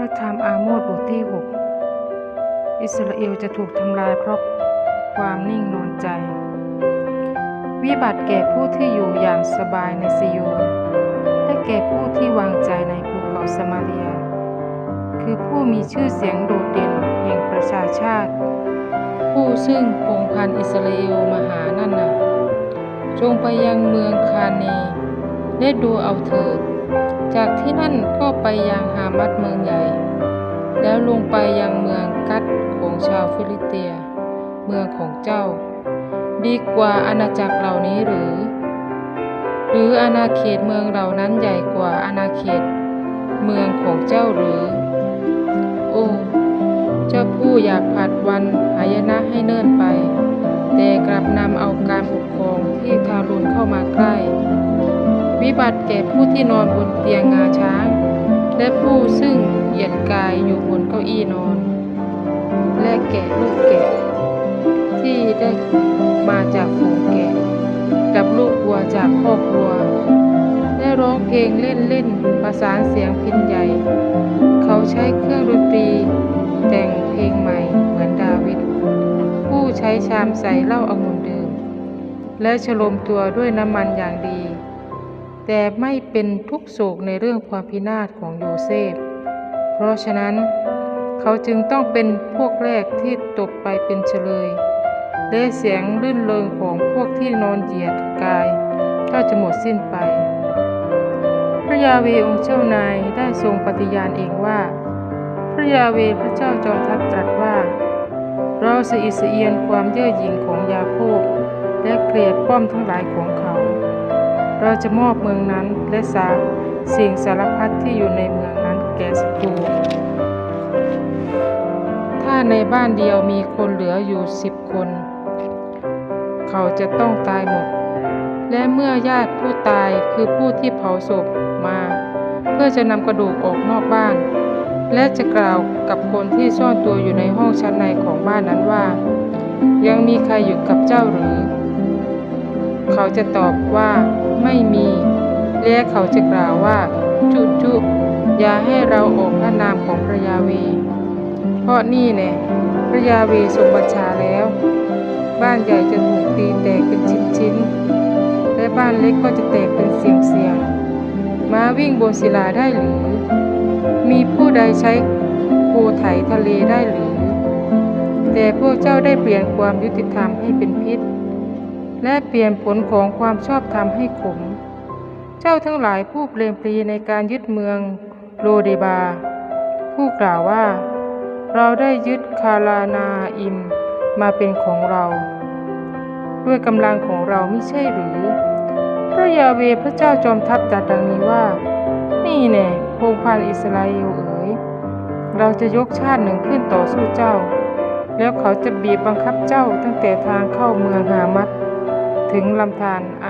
ระธรรมอาโมสบทที่ 6 อิสราเอลจะถูกทำลายเพราะความนิ่งนอนใจ วิบัติแก่ผู้ที่อยู่อย่างสบายในซิโยนและแก่ผู้ที่วางใจในภูเขาสมาเรีย คือผู้มีชื่อเสียงโดดเด่นแห่งประชาชาติ ผู้ซึ่งพงพันอิสราเอลมาหานั่นน่ะจงไปยังเมืองคาเนและดูเอาเถิด จากที่นั่นก็ไปยังฮามัดเมืองใหญ่ แล้วลงไปยังเมืองกัดของชาวฟิลิเตีย เมืองของเจ้า ดีกว่าอาณาจักรเหล่านี้หรือ หรืออาณาเขตเมืองเหล่านั้นใหญ่กว่าอาณาเขต เมืองของเจ้าหรือ โอ้ เจ้าผู้อยากผัดวันหายนะให้เนิ่นไป วิบัติแก่ผู้ที่นอนบนเตียงงาช้าง และผู้ซึ่งเหยียดกายอยู่บนเก้าอี้นอน และแกะลูกแกะ ที่ได้มาจากฝูงแกะ กับลูกวัวจากครอบครัว ได้ร้องเพลงเล่นเล่นประสานเสียงพินใหญ่ เขาใช้เครื่องดนตรี แต่งเพลงใหม่เหมือนดาวิดผู้ใช้ชามใส่เหล้าอางุ่นดื่มและฉลมตัวด้วยน้ำมันอย่างดี แต่ไม่เป็นทุกโศกในเรื่องความพินาศของโยเซฟ เพราะฉะนั้นเขาจึงต้องเป็นพวกแรกที่ตกไปเป็นเฉลย และเสียงรื่นเริงของพวกที่นอนเหยียดกาย ก็จะหมดสิ้นไป พระยาเวองค์เจ้านายได้ทรงปฏิญาณเองว่า พระยาเวพระเจ้าจอมทัพตรัสว่า เราสะอิสเอียนความเย่อหยิ่งของยาโคบและเกลียดป้อมทั้งหลายของเขา เราจะมอบเมืองนั้นและสาสิ่งสารพัดที่อยู่ในเมืองนั้นแก่ศัตรูถ้าในบ้านเดียวมีคนเหลืออยู่สิบคน เขาจะต้องตายหมด และเมื่อญาติผู้ตายคือผู้ที่เผาศพมา เพื่อจะนำกระดูกออกนอกบ้าน และจะกล่าวกับคนที่ซ่อนตัวอยู่ในห้องชั้นในของบ้านนั้นว่า ยังมีใครอยู่กับเจ้าหรือ เขาจะตอบว่า ไม่มี และเขาจะกล่าวว่า จุจุอย่าให้เราออกพระนามของพระยาเว เพราะนี่แน่พระยาเวทรงบัญชาแล้ว บ้านใหญ่จะถูกตีแตกเป็นชิ้นๆและบ้านเล็กก็จะแตกเป็นเสียงๆม้าวิ่งบนศิลาได้หรือ มีผู้ใดใช้โคไถทะเลได้หรือ แต่พวกเจ้าได้เปลี่ยนความยุติธรรมให้เป็นพิษ และเปลี่ยนผลของความชอบธรรมให้ขม เจ้าทั้งหลายผู้เปลี่ยนปลีในการยึดเมืองโลเดบา ผู้กล่าวว่า เราได้ยึดคารานาอิมมาเป็นของเรา ด้วยกำลังของเราไม่ใช่หรือ พระยาเวพระเจ้าจอมทัพตรัสดังนี้ว่า นี่แน่พงพันอิสราเอลเอ๋ยเราจะยกชาติหนึ่งขึ้นต่อสู้เจ้า แล้วเขาจะบีบบังคับเจ้าตั้งแต่ทางเข้าเมืองหามัด ถึงลำธารอา